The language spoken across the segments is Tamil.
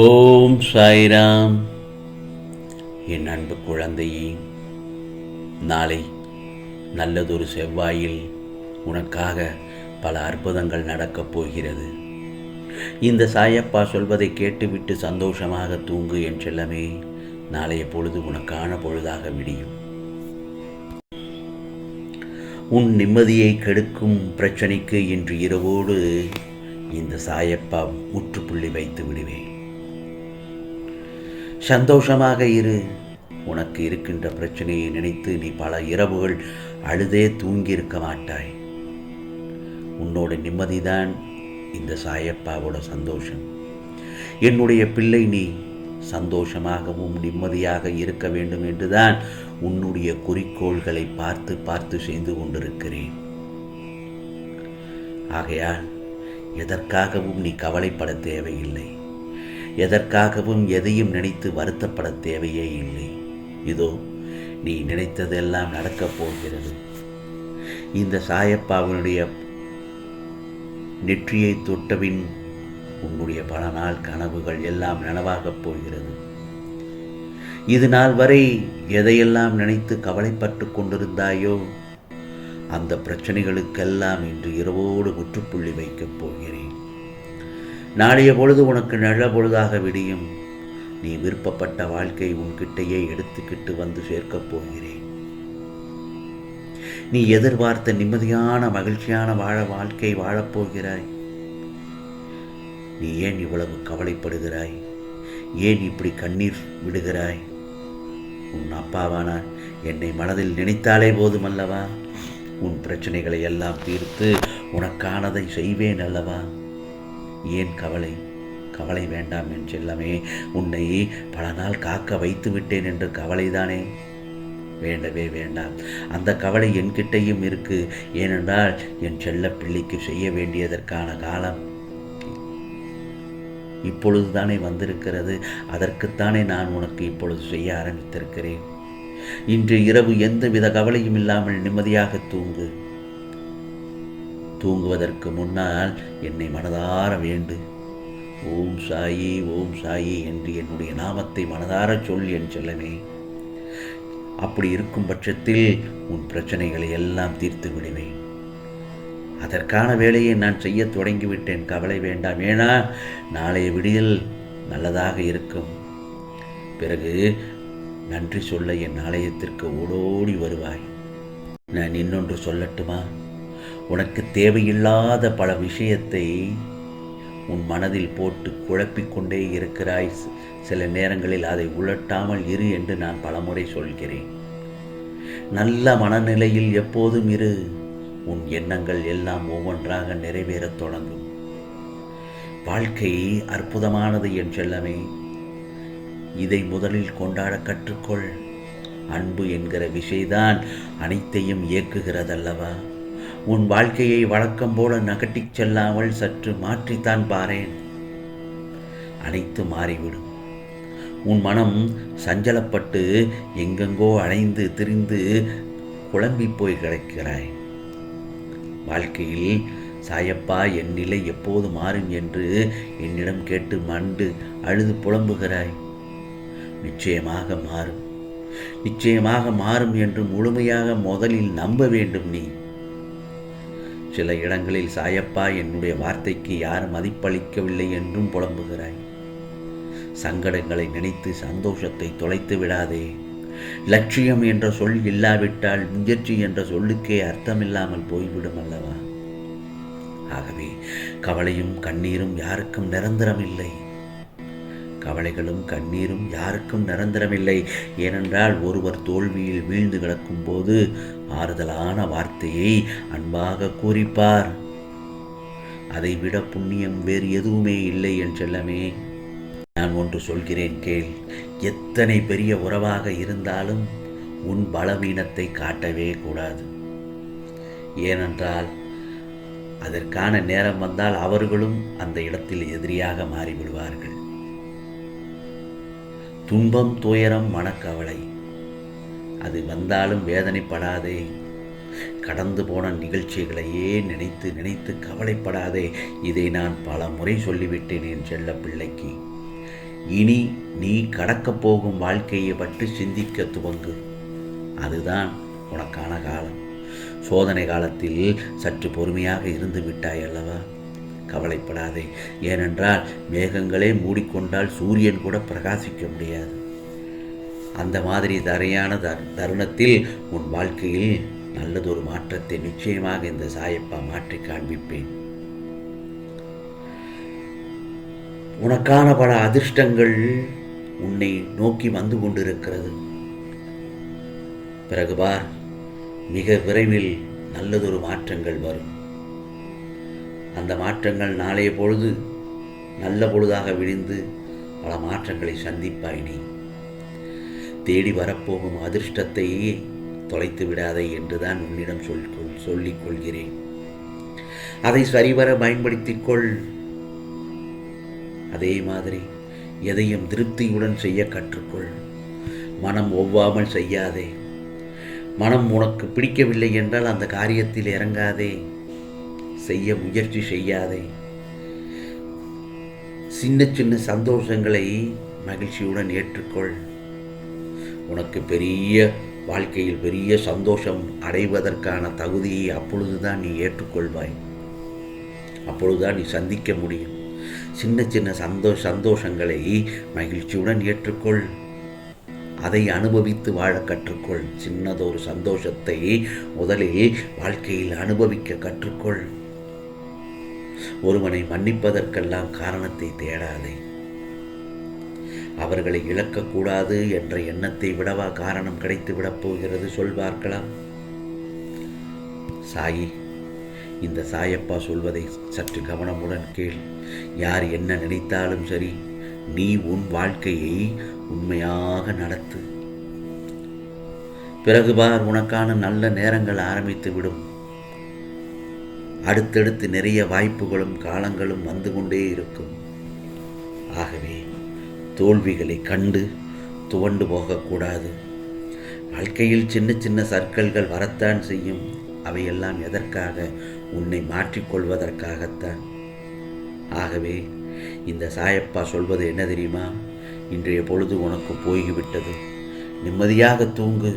ஓம் சாய்ராம். என் அன்பு குழந்தையே நாளை நல்லதொரு செவ்வாயில் உனக்காக பல அற்புதங்கள் நடக்கப் போகிறது. இந்த சாயப்பா சொல்வதை கேட்டுவிட்டு சந்தோஷமாக தூங்கு என் செல்லமே நாளைய பொழுது உனக்கான பொழுதாக விடியும். உன் நிம்மதியை கெடுக்கும் பிரச்சனைக்கு இன்று இரவோடு இந்த சாயப்பா முற்றுப்புள்ளி வைத்து விடுவேன். சந்தோஷமாக இரு. உனக்கு இருக்கின்ற பிரச்சனையை நினைத்து நீ பல இரவுகள் அழுதே தூங்கியிருக்க மாட்டாய். உன்னோட நிம்மதிதான் இந்த சாயப்பாவோட சந்தோஷம். என்னுடைய பிள்ளை நீ சந்தோஷமாகவும் நிம்மதியாக இருக்க வேண்டும் என்றுதான் உன்னுடைய குறிக்கோள்களை பார்த்து பார்த்து செய்து கொண்டிருக்கிறேன். ஆகையால் எதற்காகவும் நீ கவலைப்பட தேவையில்லை. எதற்காகவும் எதையும் நினைத்து வருத்தப்பட தேவையே இல்லை. இதோ நீ நினைத்ததெல்லாம் நடக்கப் போகிறது. இந்த சாயப்பாவினுடைய நெற்றியை தொட்டபின் உன்னுடைய பல நாள் கனவுகள் எல்லாம் நனவாகப் போகிறது. இது நாள் வரை எதையெல்லாம் நினைத்து கவலைப்பட்டு கொண்டிருந்தாயோ அந்த பிரச்சனைகளுக்கெல்லாம் இன்று இரவோடு முற்றுப்புள்ளி வைக்கப் போகிறேன். நாளைய பொழுது உனக்கு நல்ல பொழுதாக விடியும். நீ விருப்பப்பட்ட வாழ்க்கை உன்கிட்டயே எடுத்துக்கிட்டு வந்து சேர்க்கப் போகிறேன். நீ எதிர்பார்த்த நிம்மதியான மகிழ்ச்சியான வாழ வாழ்க்கை வாழப்போகிறாய் நீ ஏன் இவ்வளவு கவலைப்படுகிறாய்? ஏன் இப்படி கண்ணீர் விடுகிறாய்? உன் அப்பாவான என்னை மனதில் நினைத்தாலே போதுமல்லவா? உன் பிரச்சனைகளை எல்லாம் தீர்த்து உனக்கானதை செய்வேன் அல்லவா? ஏன் கவலை? கவலை வேண்டாம் என் செல்லமே உன்னை பல நாள் காக்க வைத்து விட்டேன் என்று கவலைதானே? வேண்டவே வேண்டாம். அந்த கவலை என்கிட்டையும் இருக்கு. ஏனென்றால் என் செல்ல பிள்ளைக்கு செய்ய வேண்டியதற்கான காலம் இப்பொழுது தானே வந்திருக்கிறது. அதற்குத்தானே நான் உனக்கு இப்பொழுது செய்ய ஆரம்பித்திருக்கிறேன். இன்று இரவு எந்தவித கவலையும் இல்லாமல் நிம்மதியாக தூங்கு. தூங்குவதற்கு முன்னால் என்னை மனதார வேண்டு. ஓம் சாயி ஓம் சாயி என்று என்னுடைய நாமத்தை மனதார சொல் என் செல்லமே. அப்படி இருக்கும் பட்சத்தில் உன் பிரச்சனைகளை எல்லாம் தீர்த்து விடுவேன். அதற்கான வேலையை நான் செய்ய தொடங்கிவிட்டேன். கவலை வேண்டாம். ஏனா நாளைய விடியல் நல்லதாக இருக்கும். பிறகு நன்றி சொல்ல என் ஆலயத்திற்கு ஓடோடி வருவாய். நான் இன்னொன்று சொல்லட்டுமா? உனக்கு தேவையில்லாத பல விஷயத்தை உன் மனதில் போட்டு குழப்பிக்கொண்டே இருக்கிறாய். சில நேரங்களில் அதை உலட்டாமல் இரு என்று நான் பலமுறை சொல்கிறேன். நல்ல மனநிலையில் எப்போதும் இரு. உன் எண்ணங்கள் எல்லாம் ஒவ்வொன்றாக நிறைவேறத் தொடங்கும். வாழ்க்கை அற்புதமானது என் செல்லமே. இதை முதலில் கொண்டாட கற்றுக்கொள். அன்பு என்கிற விஷயதான் அனைத்தையும் இயக்குகிறதல்லவா? உன் வாழ்க்கையை வழக்கம் போல நகட்டிச் செல்லாமல் சற்று மாற்றித்தான் பாரேன். அனைத்து மாறிவிடும். உன் மனம் சஞ்சலப்பட்டு எங்கெங்கோ அலைந்து திரிந்து குழம்பி போய் கிடக்கிறாய். வாழ்க்கையில் சாயப்பா என் நிலை எப்போது மாறும்? என்று என்னிடம் கேட்டு மண்டு அழுது புலம்புகிறாய். நிச்சயமாக மாறும். நிச்சயமாக மாறும் என்று முழுமையாக முதலில் நம்ப வேண்டும் நீ. சில இடங்களில் சாயப்பா என்னுடைய வார்த்தைக்கு யாரும் மதிப்பளிக்கவில்லை என்றும் புலம்புகிறாய். சங்கடங்களை நினைத்து சந்தோஷத்தை தொலைத்து விடாதே. லட்சியம் என்ற சொல் இல்லாவிட்டால் முயற்சி என்ற சொல்லுக்கே அர்த்தமில்லாமல் போய்விடும் அல்லவா? ஆகவே கவலையும் கண்ணீரும் யாருக்கும் நிரந்தரமில்லை. கவலைகளும் கண்ணீரும் யாருக்கும் நிரந்தரமில்லை. ஏனென்றால் ஒருவர் தோல்வியில் வீழ்ந்து கிடக்கும் போது ஆறுதலான வார்த்தையை அன்பாக கூறிப்பார். அதைவிட புண்ணியம் வேறு எதுவுமே இல்லை என்றெல்லாமே நான் ஒன்று சொல்கிறேன் கேள். எத்தனை பெரிய உறவாக இருந்தாலும் உன் பலவீனத்தை காட்டவே கூடாது. ஏனென்றால் அதற்கான நேரம் வந்தால் அவர்களும் அந்த இடத்தில் எதிரியாக மாறிவிடுவார்கள். துன்பம் துயரம் மனக்கவலை. அது வந்தாலும் வேதனைப்படாதே. கடந்து போன நிகழ்ச்சிகளையே நினைத்து நினைத்து கவலைப்படாதே. இதை நான் பல முறை சொல்லிவிட்டேன் என் செல்ல பிள்ளைக்கு. இனி நீ கடக்கப் போகும் வாழ்க்கையை பற்றி சிந்திக்க துவங்கு. அதுதான் உனக்கான காலம். சோதனை காலத்தில் சற்று பொறுமையாக இருந்து விட்டாய் அல்லவா? கவலைப்படாதே. ஏனென்றால் மேகங்களே மூடிக்கொண்டால் சூரியன் கூட பிரகாசிக்க முடியாது. அந்த மாதிரி தரையான தருணத்தில் உன் வாழ்க்கையில் நல்லதொரு மாற்றத்தை நிச்சயமாக இந்த சாயப்பா மாற்றி காண்பிப்பேன். உனக்கான பல அதிர்ஷ்டங்கள் உன்னை நோக்கி வந்து கொண்டிருக்கிறது. பிறகு பார் மிக விரைவில் நல்லதொரு மாற்றங்கள் வரும். அந்த மாற்றங்கள் நாளைய பொழுது நல்ல பொழுதாக விடிந்து பல மாற்றங்களை சந்திப்பாய் நீ. தேடி வரப்போகும் அதிர்ஷ்டத்தையே தொலைத்து விடாதே என்றுதான் உன்னிடம் சொல் சொல்லிக் கொள்கிறேன். அதை சரிவர பயன்படுத்திக் கொள். அதே மாதிரி எதையும் திருப்தியுடன் செய்ய கற்றுக்கொள். மனம் ஒவ்வாமல் செய்யாதே. மனம் உனக்கு பிடிக்கவில்லை என்றால் அந்த காரியத்தில் இறங்காதே. செய்ய முயற்சி செய்யாதே. சின்ன சின்ன சந்தோஷங்களை மகிழ்ச்சியுடன் ஏற்றுக்கொள். உனக்கு பெரிய வாழ்க்கையில் பெரிய சந்தோஷம் அடைவதற்கான தகுதியை அப்பொழுதுதான் நீ ஏற்றுக்கொள்வாய். அப்பொழுதுதான் நீ சந்திக்க முடியும். சின்ன சின்ன சந்தோ சந்தோஷங்களை மகிழ்ச்சியுடன் ஏற்றுக்கொள். அதை அனுபவித்து வாழ கற்றுக்கொள். சின்னதொரு சந்தோஷத்தை முதலில் வாழ்க்கையில் அனுபவிக்க கற்றுக்கொள். ஒருவனை மன்னிப்பதற்கெல்லாம் காரணத்தை தேடாதே. அவர்களை இழக்கக்கூடாது என்ற எண்ணத்தை விடவா காரணம் கிடைத்து விடப் போகிறது சொல்வார்களா? சாயி இந்த சாயப்பா சொல்வதை சற்று கவனமுடன் கேள். யார் என்ன நினைத்தாலும் சரி நீ உன் வாழ்க்கையை உண்மையாக நடத்து. பிறகு பார் உனக்கான நல்ல நேரங்கள் ஆரம்பித்து விடும். அடுத்தடுத்து நிறைய வாய்ப்புகளும் காலங்களும் வந்து கொண்டே இருக்கும். ஆகவே தோல்விகளை கண்டு துவண்டு போகக்கூடாது. வாழ்க்கையில் சின்ன சின்ன சர்க்கல்கள் வரத்தான் செய்யும். அவையெல்லாம் எதற்காக? உன்னை மாற்றிக்கொள்வதற்காகத்தான். ஆகவே இந்த சாயப்பா சொல்வது என்ன தெரியுமா? இன்றைய பொழுது உனக்கு போய்விட்டது. நிம்மதியாக தூங்கு.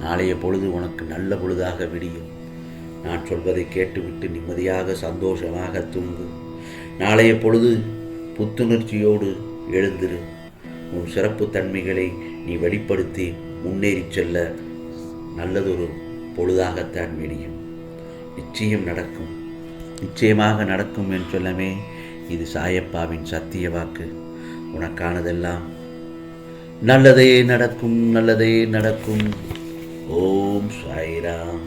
நாளைய பொழுது உனக்கு நல்ல பொழுதாக விடியும். நான் சொல்வதை கேட்டுவிட்டு நிம்மதியாக சந்தோஷமாக தூங்கு. நாளைய பொழுது புத்துணர்ச்சியோடு எழுந்திரு. உன் சிறப்பு தன்மைகளை நீ வெளிப்படுத்தி முன்னேறி செல்ல நல்லதொரு பொழுதாகத்தான் விடியும் நிச்சயம் நடக்கும். நிச்சயமாக நடக்கும் என்று சொல்லமே இது சாயப்பாவின் சத்திய வாக்கு. உனக்கானதெல்லாம் நல்லதே நடக்கும் நல்லதே நடக்கும். ஓம் சாய்ராம்.